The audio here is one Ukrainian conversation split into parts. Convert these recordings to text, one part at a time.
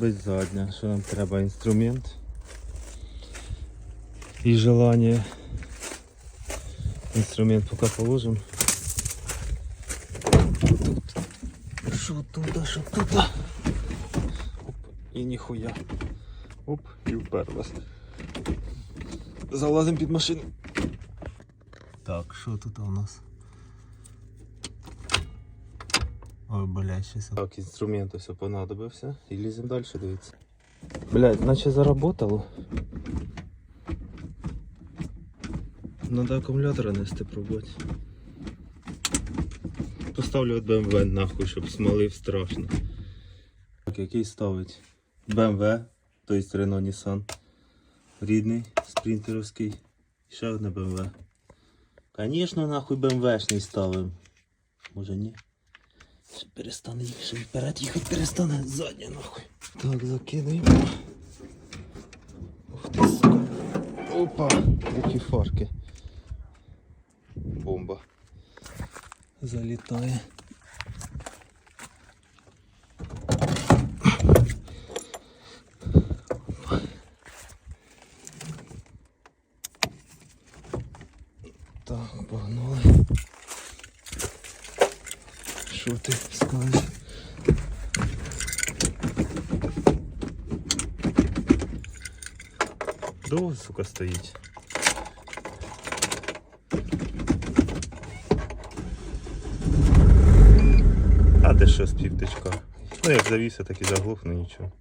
робити задня? Що нам треба? Інструмент і желання. Інструмент поки положимо. Тут. Що тут, а що тут? Оп. І ніхуя. Оп, і вперлась. Залазимо під машину. Так, що тут у нас? Ой, блядь, щас. Так, інструмент все понадобився. І ліземо далі, дивіться. Блядь, наче заработало. Надо акумулятора нести пробувати. Поставлю от BMW нахуй, щоб смолив страшно. Так, який ставить? BMW, то есть Renault Nissan. Рідний, спринтеровський. І ще одне BMW. Конечно, нахуй BMW-шний ставим. Може ні? Перестане їх, ще вперед їхати перестане ззаді нахуй. Так, закидаємо. Ух ти, сука. Опа, які фарки. Бомба. Залітає. Так, погнали. Що ти скажеш? Довго, сука, стоїть. А де що з? Ну як завівся, так і заглохне нічого.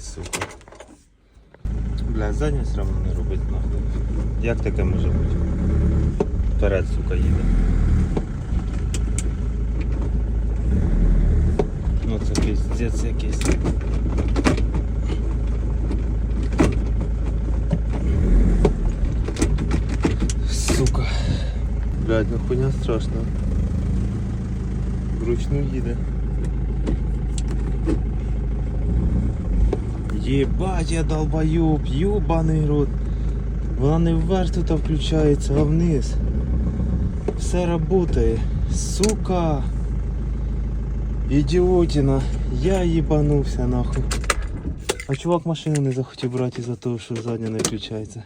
Сука. Бля, все равно не робить нахуй. Як таке може бути? Вперед, сука, їде. Ну це піздець якийсь. Сука. Блядь, ну хуйня страшна. Вручну їде. Єбать, я долбоюб, юбаний рот. Вона не вверх тут включається, а вниз. Все работає. Сука. Ідіотіна. Я їбанувся нахуй. А чувак машину не захотів брати із-за того, що задня не включається.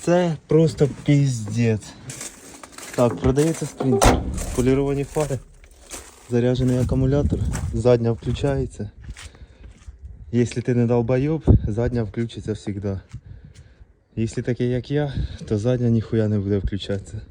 Це просто піздець. Так, продається спринтер. Поліровані фари. Заряджений акумулятор. Задня включається. Якщо ти не долбойоб, задня включиться завжди. Якщо такий як я, то задня ніхуя не буде включатися.